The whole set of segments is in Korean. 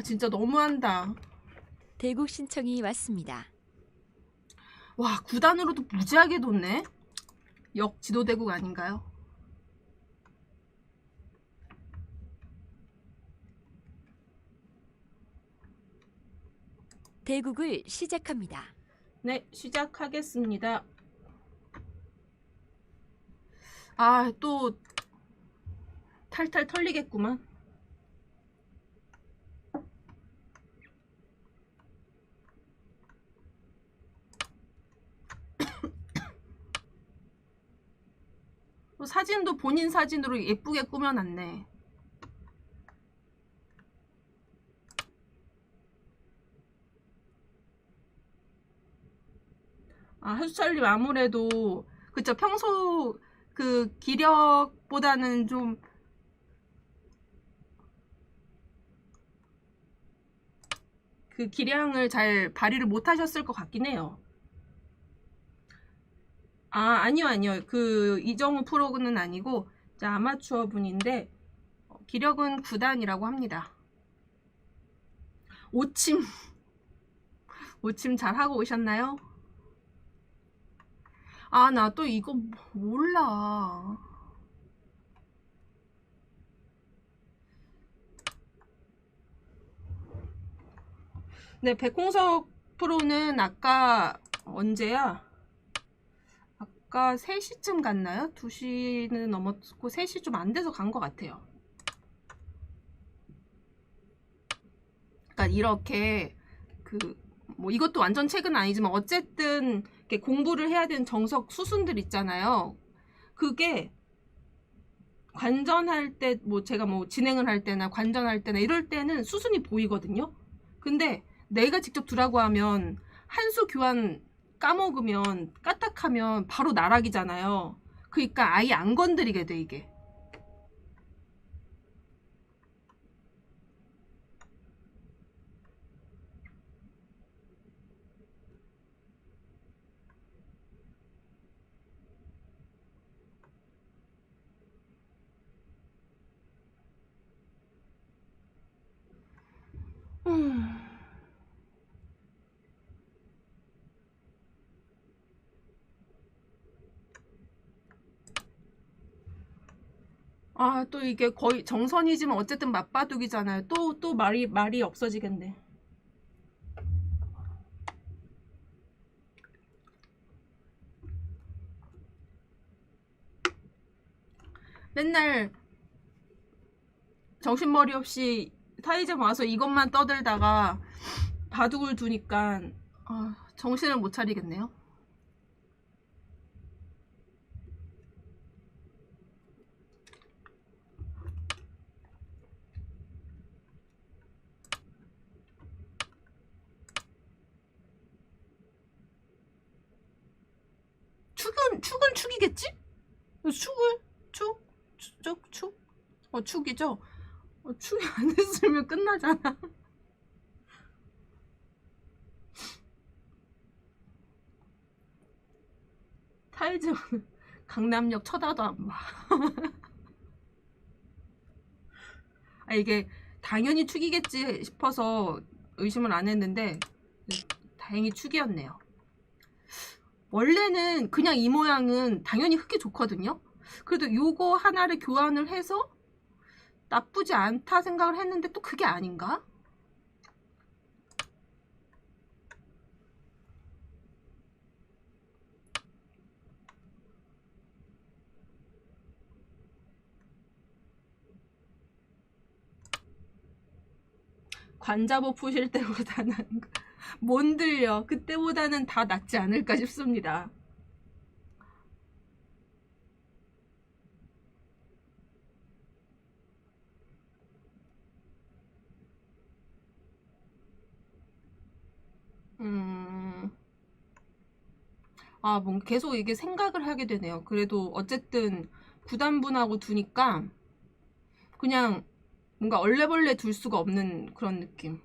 아 진짜 너무한다. 대국 신청이 왔습니다. 와 구단으로도 무지하게 뒀네. 역 지도대국 아닌가요? 대국을 시작합니다. 네 시작하겠습니다. 아 또 탈탈 털리겠구만. 또 사진도 본인 사진으로 예쁘게 꾸며놨네. 아, 해수철님 아무래도 그쵸 평소 그 기력보다는 좀 그 기량을 잘 발휘를 못 하셨을 것 같긴 해요. 아, 아니요, 아니요. 그 이정우 프로는 아니고 이제 아마추어 분인데 어, 기력은 9단이라고 합니다. 오침 오침 잘 하고 오셨나요? 아, 나 또 이거 몰라. 네, 백홍석 프로는 아까 언제야? 아까 3시쯤 갔나요? 2시는 넘었고 3시 좀 안 돼서 간 것 같아요. 그러니까 이렇게 그 뭐 이것도 완전 책은 아니지만 어쨌든 이렇게 공부를 해야 되는 정석 수순들 있잖아요. 그게 관전할 때 뭐 제가 뭐 진행을 할 때나 관전할 때나 이럴 때는 수순이 보이거든요. 근데 내가 직접 두라고 하면 한 수 교환 까먹으면 까딱하면 바로 나락이잖아요. 그러니까 아예 안 건드리게 돼 이게. 음. 아, 또 이게 거의 정선이지만 어쨌든 맞바둑이잖아요. 또, 또 말이, 말이 없어지겠네. 맨날 정신머리 없이 타이점 와서 이것만 떠들다가 바둑을 두니까 아, 정신을 못 차리겠네요. 축은 축은 축이겠지? 축을 축, 축, 축, 어 축이죠. 어, 축이 안 됐으면 끝나잖아. 타이즈 강남역 쳐다도 안 봐. 아 이게 당연히 축이겠지 싶어서 의심을 안 했는데 다행히 축이었네요. 원래는 그냥 이 모양은 당연히 흙이 좋거든요. 그래도 요거 하나를 교환을 해서 나쁘지 않다 생각을 했는데 또 그게 아닌가? 관자보 푸실 때보다는 못 들려. 그때보다는 다 낫지 않을까 싶습니다. 음. 아, 뭔가 계속 이게 생각을 하게 되네요. 그래도 어쨌든 구단분하고 두니까 그냥 뭔가 얼레벌레 둘 수가 없는 그런 느낌.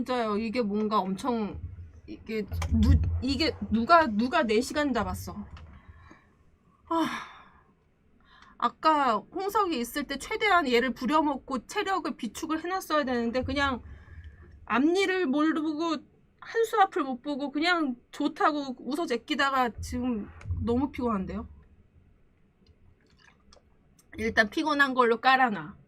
진짜요. 이게 뭔가 엄청 이게 누 이게 누가 누가 4시간 잡았어. 아. 아까 홍석이 있을 때 최대한 얘를 부려먹고 체력을 비축을 해놨어야 되는데 그냥 앞니를 모르고 한수 앞을 못 보고 그냥 좋다고 웃어 제끼다가 지금 너무 피곤한데요. 일단 피곤한 걸로 깔아놔.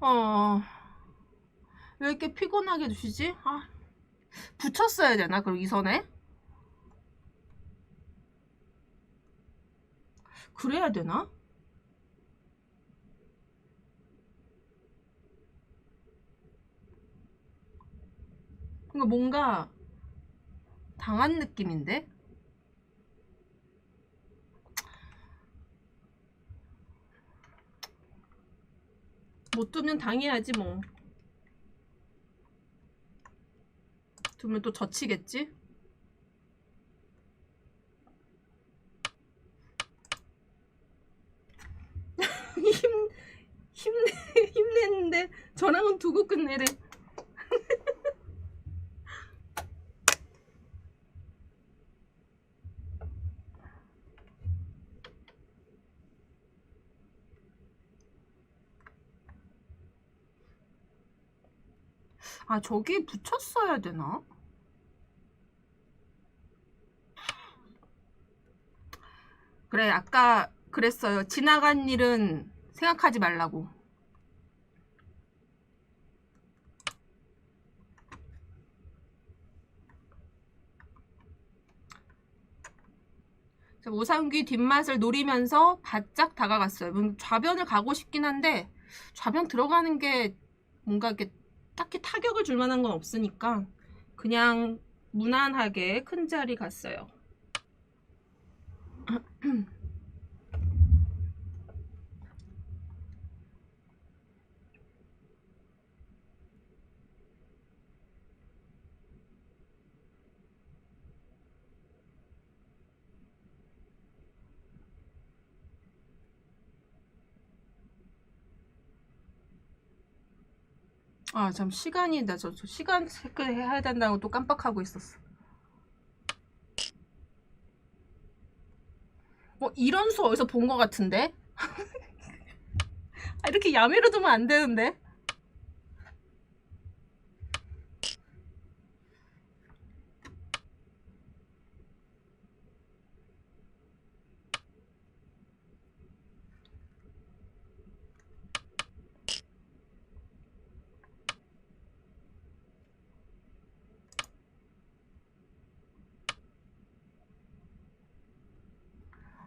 어. 왜 이렇게 피곤하게 주시지? 아. 붙였어야 되나? 그럼 이 선에? 그래야 되나? 그러니까 뭔가 당한 느낌인데? 못 두면 당해야지 뭐. 두면 또 젖히겠지? 힘 힘내 힘냈는데 저랑은 두고 끝내래. 아 저기 붙였어야 되나? 그래 아까 그랬어요. 지나간 일은 생각하지 말라고. 자, 오상귀 뒷맛을 노리면서 바짝 다가갔어요. 음, 좌변을 가고 싶긴 한데 좌변 들어가는 게 뭔가 이렇게 딱히 타격을 줄 만한 건 없으니까 그냥 무난하게 큰 자리 갔어요. 아, 참 시간이 나저 시간 체크 해야 된다고 또 깜빡하고 있었어. 뭐 이런 수 어디서 본 것 같은데? 아, 이렇게 야매로 두면 안 되는데?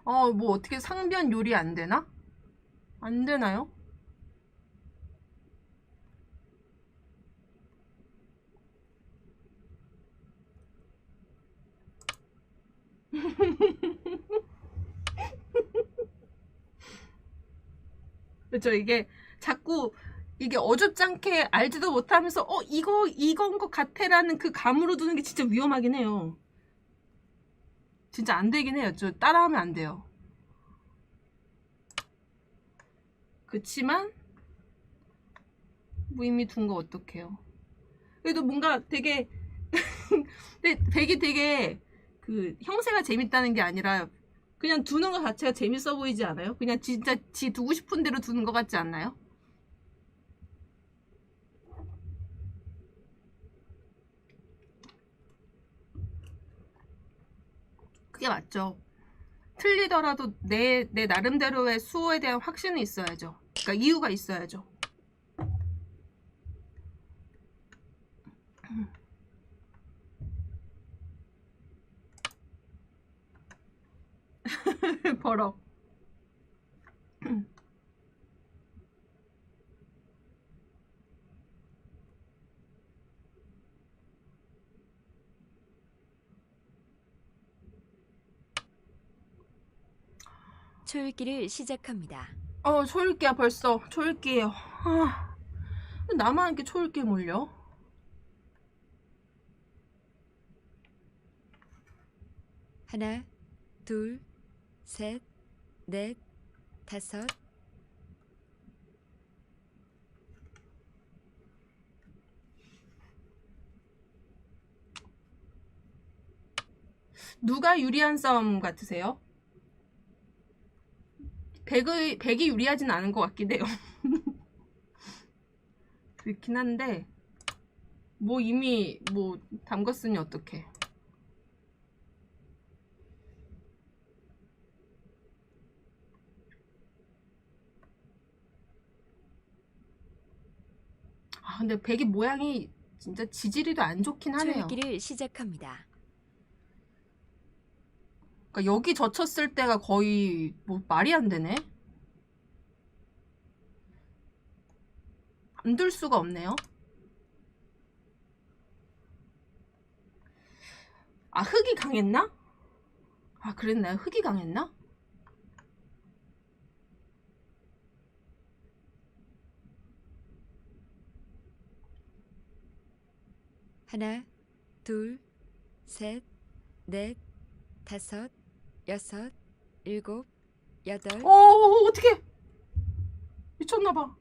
어, 뭐 어떻게 상변 요리 안 되나? 안 되나요? 그렇죠. 이게 자꾸 이게 어줍잖게 알지도 못하면서 어 이거 이건 것 같아라는 그 감으로 두는 게 진짜 위험하긴 해요. 진짜 안 되긴 해요. 저 따라하면 안 돼요. 그치만 무의미 둔 거 어떡해요. 그래도 뭔가 되게 근데 백이 되게 그 형세가 재밌다는 게 아니라 그냥 두는 것 자체가 재밌어 보이지 않아요? 그냥 진짜 지 두고 싶은 대로 두는 것 같지 않나요? 그 게 맞죠. 틀리더라도 내, 내 나름대로의 수호에 대한 확신이 있어야죠. 그러니까 이유가 있어야죠. 버럭. 초읽기를 시작합니다. 어, 초읽기야 벌써. 초읽기예요. 아, 나만 이렇게 초읽게 몰려? 하나, 둘, 셋, 넷, 다섯, 누가 유리한 싸움 같으세요? 백의, 백이 유리하진 않은 것 같긴 해요. 그렇긴 한데, 뭐 이미 뭐 담궜으니 어떡해. 아, 근데 백이 모양이 진짜 지지리도 안 좋긴 하네요. 초읽기를 시작합니다. 그러니까 여기 젖혔을 때가 거의 뭐 말이 안 되네. 안 들 수가 없네요. 아 흙이 강했나? 아 그랬나요? 흙이 강했나? 하나, 둘, 셋, 넷, 다섯, 여섯, 일곱, 여덟, 어 어떻게 미쳤나 봐.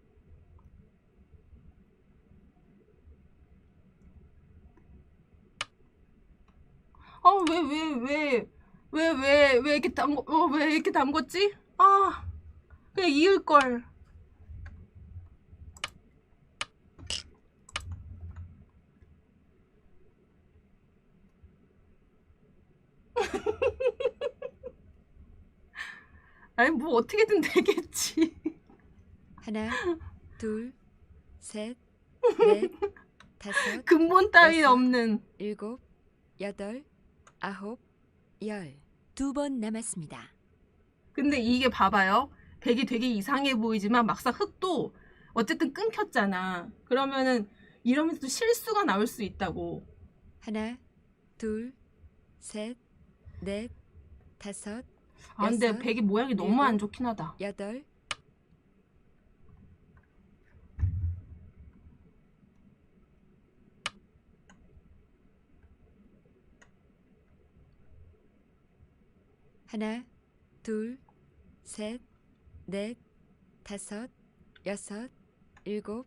아 왜 왜 왜 왜 왜 왜 이렇게 담 어, 왜 이렇게 담궜지? 아 그냥 이을 걸. 아니 뭐 어떻게든 되겠지. 하나, 둘, 셋, 넷, 다섯, 근본 여섯. 없는. 일곱, 여덟, 아홉, 열. 두 번 남았습니다. 근데 이게 봐봐요. 백이 되게 이상해 보이지만 막상 흙도 어쨌든 끊겼잖아. 그러면은 이러면서 또 실수가 나올 수 있다고. 하나, 둘, 셋, 넷, 다섯, 아 근데 여섯, 백이 모양이 너무 일곱. 안 좋긴 하다. 여덟, 하나, 둘, 셋, 넷, 다섯, 여섯, 일곱,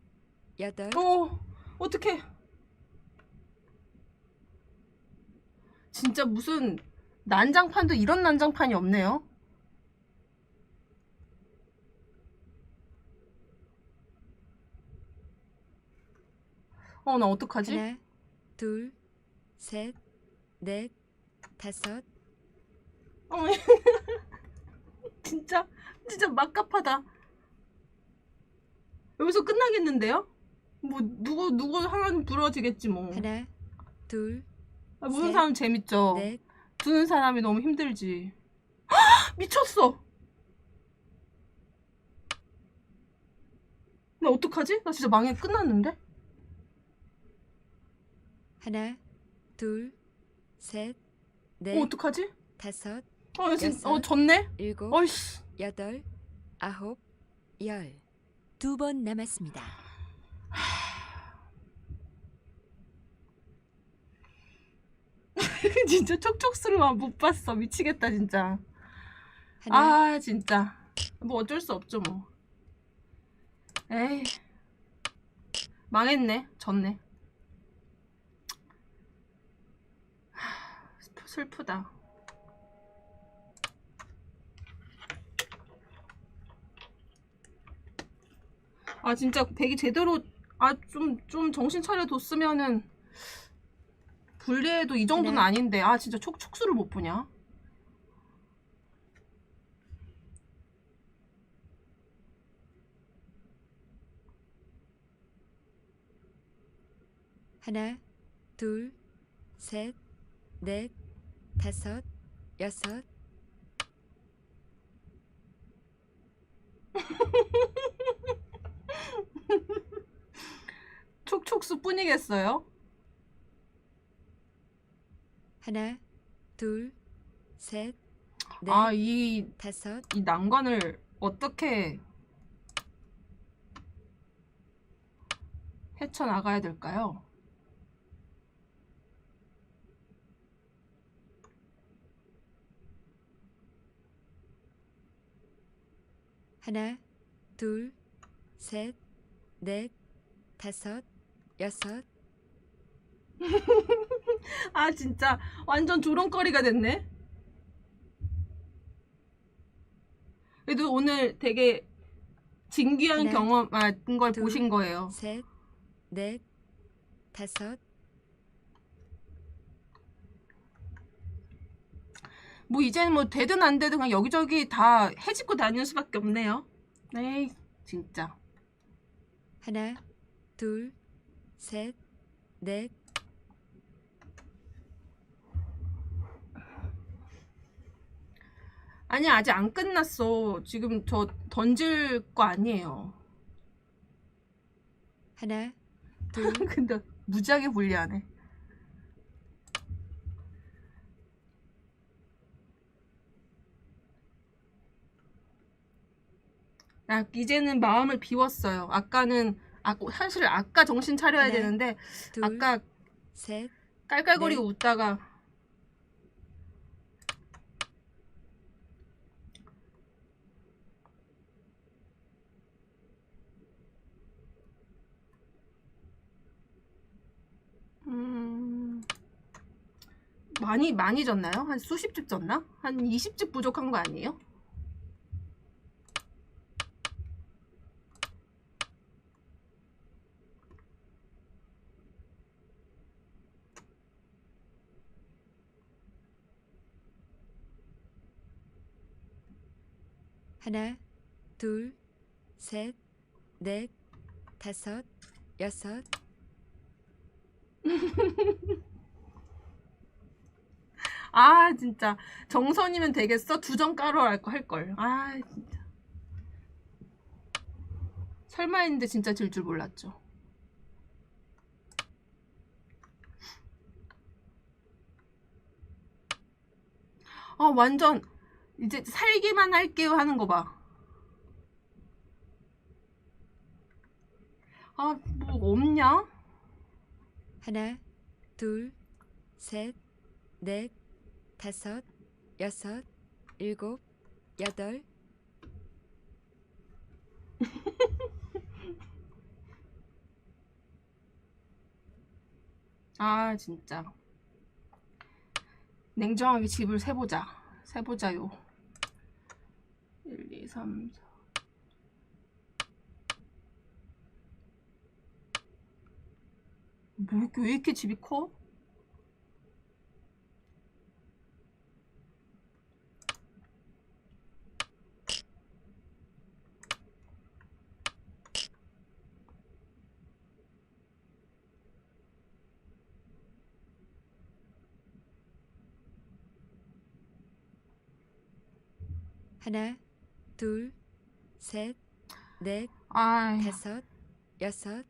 여덟, 어 어떡해. 진짜 무슨 난장판도 이런 난장판이 없네요. 어 나 어떡하지? 하나, 둘, 셋, 넷, 다섯, 어머, 진짜 진짜 막갑하다. 여기서 끝나겠는데요? 뭐 누구 누구 하나는 부러지겠지 뭐. 하나, 둘, 아, 모든 셋, 사람 재밌죠. 넷, 두는 사람이 너무 힘들지. 헉! 미쳤어. 나 어떡하지? 나 진짜 망해 끝났는데? 하나, 둘, 셋, 어, 넷, 어떡하지? 다섯, 어, 나 진짜, 어, 여섯. 졌네? 일곱, 어이씨. 여덟, 아홉, 열. 두 번 남았습니다. 진짜 촉촉수를만 못 봤어. 미치겠다, 진짜. 하나, 아 진짜. 뭐 어쩔 수 없죠 뭐. 에이. 망했네. 졌네. 하, 슬프다. 아 진짜 백이 제대로 아 좀 좀 정신 차려 뒀으면은 분리해도 이 정도는 하나. 아닌데 아 진짜 촉 촉수를 못 보냐 하나, 둘, 셋, 넷, 다섯, 여섯, 촉촉수 뿐이겠어요? 하나, 둘, 셋, 넷, 아, 이, 다섯, 이 난관을 어떻게. 헤쳐나가야 될까요? 하나, 둘, 셋, 넷, 다섯, 여섯, 아 진짜 완전 조롱거리가 됐네. 그래도 오늘 되게 진귀한 하나, 경험한 걸 둘, 보신 거예요. 셋, 넷, 다섯, 뭐 이제는 뭐 되든 안 되든 그냥 여기저기 다 해집고 다니는 수밖에 없네요. 에이 진짜. 하나, 둘, 셋, 넷, 아니 아직 안 끝났어. 지금 저 던질 거 아니에요. 하나, 둘, 근데 무지하게 불리하네. 나 이제는 마음을 비웠어요. 아까는 아, 사실 아까 정신 차려야 하나, 되는데 둘, 아까 셋, 깔깔거리고 넷. 웃다가 음 많이 많이 졌나요? 한 수십 집 졌나? 한 20집 부족한 거 아니에요? 하나, 둘, 셋, 넷, 다섯, 여섯, 아 진짜 정선이면 되겠어? 두 점 까러 할 걸. 아 진짜. 설마 했는데 진짜 질 줄 몰랐죠. 아 완전 이제 살기만 할게요 하는 거 봐. 아 뭐 없냐? 하나, 둘, 셋, 넷, 다섯, 여섯, 일곱, 여덟, 아 진짜. 냉정하게 집을 세보자. 세보자요. 1, 2, 3, 4 뭐 왜 이렇게 집이 커? 하나, 둘, 셋, 넷, 아 다섯, 여섯,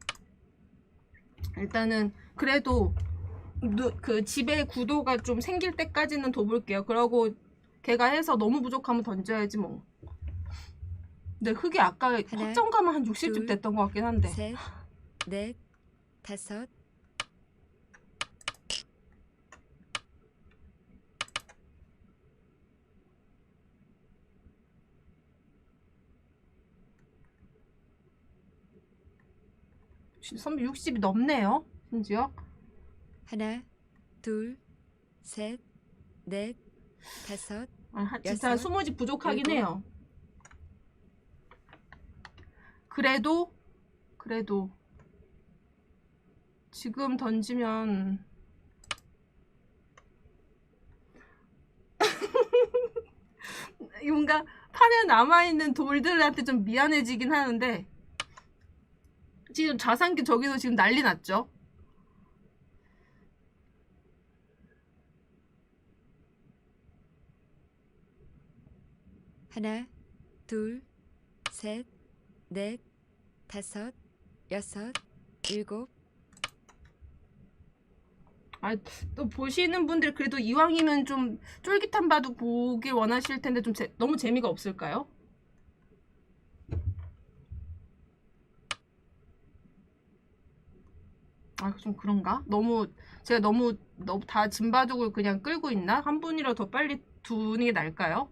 일단은 그래도 누- 그 집의 구도가 좀 생길 때까지는 둬볼게요. 그러고 걔가 해서 너무 부족하면 던져야지 뭐. 근데 흙이 아까 하나, 확정가면 한 60집 둘, 됐던 것 같긴 한데. 셋, 넷, 다섯, 선배 60이 넘네요. 심지어. 하나, 둘, 셋, 넷, 다섯, 아, 한- 진짜 한 여섯, 20집 부족하긴 일곱. 해요. 그래도 그래도 지금 던지면 뭔가 판에 남아있는 돌들한테 좀 미안해지긴 하는데 지금 자산기 저기서 지금 난리 났죠? 하나, 둘, 셋, 넷, 다섯, 여섯, 일곱, 또 보시는 분들 그래도 이왕이면 좀 쫄깃한 바둑 보길 원하실 텐데 좀 재- 너무 재미가 없을까요? 아, 좀 그런가? 너무 제가 너무 너무 다 짐바둑을 그냥 끌고 있나? 한 분이라도 더 빨리 두는 게 나을까요?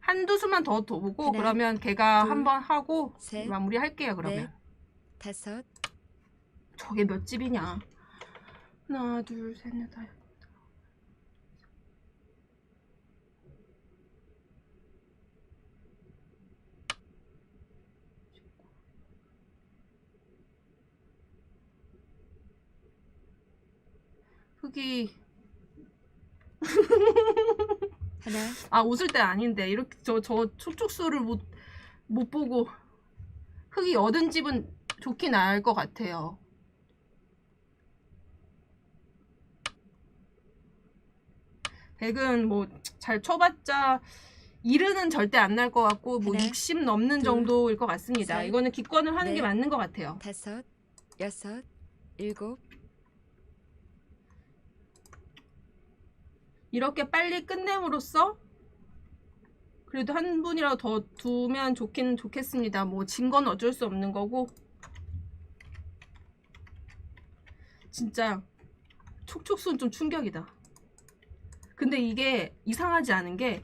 한두 수만 더 둬보고 하나, 그러면 걔가 둘, 한번 하고 셋, 마무리할게요. 그러면 넷. 다섯, 저게 몇 집이냐? 하나, 둘, 셋, 넷, 다섯. 흑이 하나, 아 웃을 때 아닌데 이렇게 저 저 촉촉수를 못 못 보고 흑이 얻은 집은 좋긴 알 것 같아요. 백은 뭐 잘 쳐봤자 일은 절대 안 날 것 같고 뭐 하나, 60 넘는 둘, 정도일 것 같습니다. 셋, 이거는 기권을 하는 게 넷. 맞는 것 같아요. 다섯, 여섯, 일곱, 이렇게 빨리 끝냄으로써 그래도 한 분이라도 더 두면 좋긴 좋겠습니다. 뭐 진 건 어쩔 수 없는 거고 진짜 촉촉수는 좀 충격이다. 근데 이게 이상하지 않은 게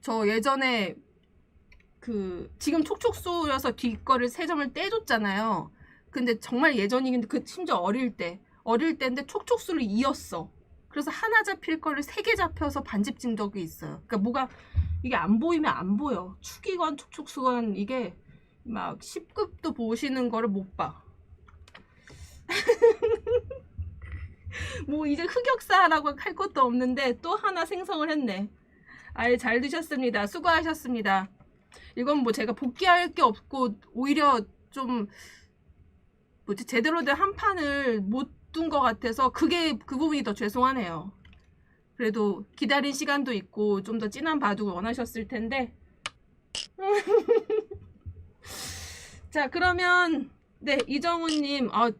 저 예전에 그 지금 촉촉수여서 뒷거를 세 점을 떼줬잖아요. 근데 정말 예전이긴데 그 심지어 어릴 때 어릴 때인데 촉촉수를 이었어. 그래서 하나 잡힐 거를 세 개 잡혀서 반집 진 적이 있어요. 그러니까 뭐가 이게 안 보이면 안 보여. 축이건 촉촉수건 이게 막 10급도 보시는 거를 못 봐. 뭐 이제 흑역사라고 할 것도 없는데 또 하나 생성을 했네. 아예 잘 드셨습니다. 수고하셨습니다. 이건 뭐 제가 복귀할 게 없고 오히려 좀 뭐지 제대로 된 한 판을 못 둔 것 같아서 그게 그 부분이 더 죄송하네요. 그래도 기다린 시간도 있고 좀 더 진한 바둑을 원하셨을 텐데. 자 그러면 네 이정우님 아.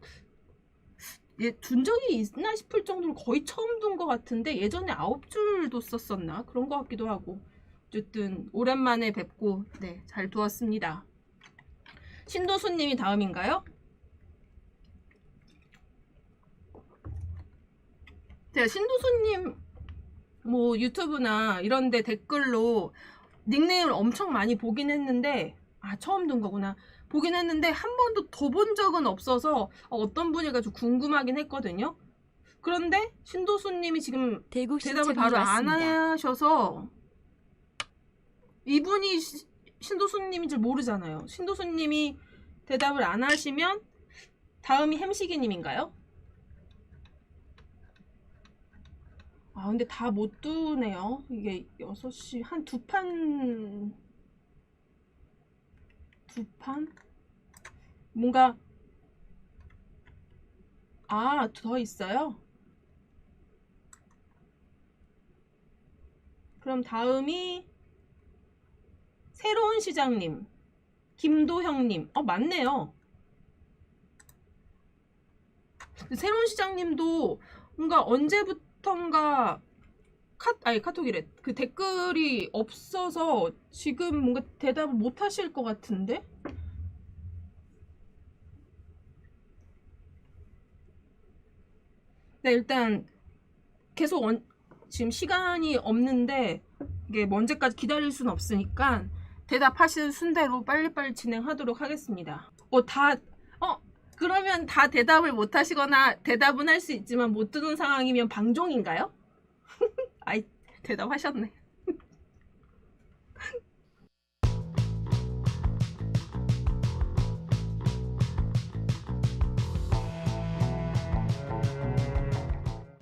예, 둔 적이 있나 싶을 정도로 거의 처음 둔 것 같은데 예전에 아홉 줄 뒀었었나 그런 것 같기도 하고 어쨌든 오랜만에 뵙고 네 잘 두었습니다. 신도수님이 다음인가요? 제가 신도수님 뭐 유튜브나 이런데 댓글로 닉네임을 엄청 많이 보긴 했는데 아 처음 둔 거구나 보긴 했는데 한 번도 더 본 적은 없어서 어, 어떤 분일까 좀 궁금하긴 했거든요. 그런데 신도수님이 지금 대답을 신청이 바로 안 왔습니다. 하셔서 이분이 시- 신도수님인 줄 모르잖아요. 신도수님이 대답을 안 하시면 다음이 햄식이님인가요? 아 근데 다 못 두네요. 이게 6시 한 두 판 두 판? 뭔가 아 더 있어요? 그럼 다음이 새로운 시장님, 김도형님. 어, 맞네요. 새로운 시장님도 뭔가 언제부 턴가 카, 아니 카톡이래. 그 댓글이 없어서 지금 뭔가 대답을 못 하실 것 같은데? 네, 일단 계속 원, 지금 시간이 없는데 이게 뭐 언제까지 기다릴 수는 없으니까 대답하시는 순대로 빨리빨리 진행하도록 하겠습니다. 어, 다, 어, 그러면 다 대답을 못 하시거나 대답은 할 수 있지만 못 듣는 상황이면 방종인가요? 아이, 대답하셨네.